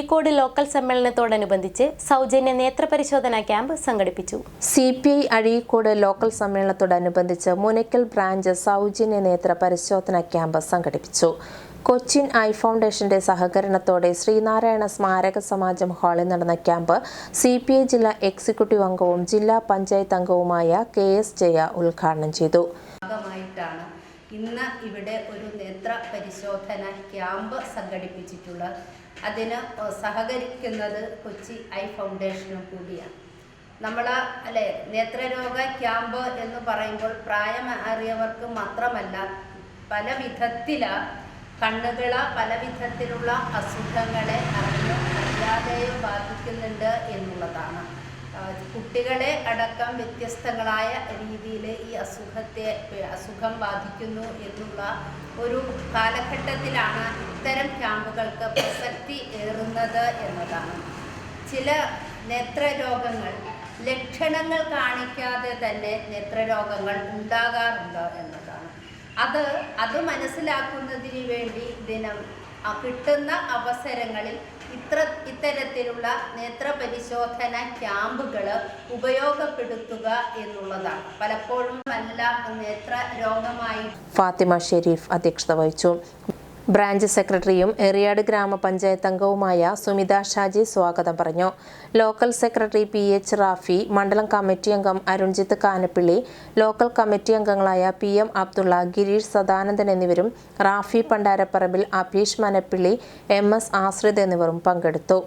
Azhikode local സമ്മേളനത്തോടനുബന്ധിച്ച് സൗജന്യ നേത്രപരിശോധന ക്യാമ്പ് സംഘടിപ്പിച്ചു. C P I Azhikode local സമ്മേളനത്തോടനുബന്ധിച്ച് Munakkal branch സൗജന്യ നേത്ര പരിശോധന ക്യാമ്പ് സംഘടിപ്പിച്ചു. കൊച്ചിൻ ഐ ഫൗണ്ടേഷന്റെ സഹകരണത്തോടെ ശ്രീനാരായണ സ്മാരക സമാജം ഹാളിൽ നടന്ന ക്യാമ്പ് സി പി ഐ ജില്ലാ എക്സിക്യൂട്ടീവ് അംഗവും ജില്ലാ പഞ്ചായത്ത് അംഗവുമായ കെ എസ് ജയ ഉദ്ഘാടനം ചെയ്തു. ഭാഗമായിട്ടാണ് ഇന്ന് ഇവിടെ ഒരു നേത്ര പരിശോധന ക്യാമ്പ് സംഘടിപ്പിച്ചിട്ടുള്ളത് അതിന് സഹകരിക്കുന്നത് കൊച്ചി ഐ ഫൗണ്ടേഷനും കൂടിയാണ്. നമ്മൾ അല്ലെ നേത്രരോഗ ക്യാമ്പ് എന്ന് പറയുമ്പോൾ പ്രായമേറിയവർക്ക് മാത്രമല്ല പല വിധത്തില കണ്ണുകള പല വിധത്തിലുള്ള അസുഖങ്ങളെ അറിഞ്ഞോ അറിയാതെയോ ബാധിക്കുന്നുണ്ട് എന്നുള്ളതാണ്. കുട്ടികളെ അടക്കം വ്യത്യസ്തങ്ങളായ രീതിയിൽ ഈ അസുഖത്തെ അസുഖം ബാധിക്കുന്നു എന്നുള്ള ഒരു കാലഘട്ടത്തിലാണ് ഇത്തരം ക്യാമ്പുകൾക്ക് പ്രസക്തി ഏറുന്നത് എന്നതാണ്. ചില നേത്രരോഗങ്ങൾ ലക്ഷണങ്ങൾ കാണിക്കാതെ തന്നെ നേത്രരോഗങ്ങൾ ഉണ്ടാകാറുണ്ട് എന്നതാണ്. അത് അത് മനസ്സിലാക്കുന്നതിന് വേണ്ടി ദിനം കിട്ടുന്ന അവസരങ്ങളിൽ ഇത്ര ഇത്തരത്തിലുള്ള നേത്രപരിശോധന ക്യാമ്പുകൾ ഉപയോഗപ്പെടുത്തുക എന്നുള്ളതാണ്. പലപ്പോഴും നല്ല നേത്ര രോഗമായി ഫാത്തിമ ഷെരീഫ് അധ്യക്ഷത വഹിച്ചു. ബ്രാഞ്ച് സെക്രട്ടറിയും എറിയാട് ഗ്രാമപഞ്ചായത്ത് അംഗവുമായ സുമിത ഷാജി സ്വാഗതം പറഞ്ഞു. Local secretary P H Rafi മണ്ഡലം കമ്മിറ്റി അംഗം അരുൺജിത്ത് കാനപ്പിള്ളി ലോക്കൽ കമ്മിറ്റി അംഗങ്ങളായ പി എം അബ്ദുള്ള ഗിരീഷ് സദാനന്ദൻ എന്നിവരും റാഫി പണ്ടാരപ്പറമ്പിൽ അഭീഷ് മനപ്പിള്ളി എം എസ് ആശ്രിത് എന്നിവരും പങ്കെടുത്തു.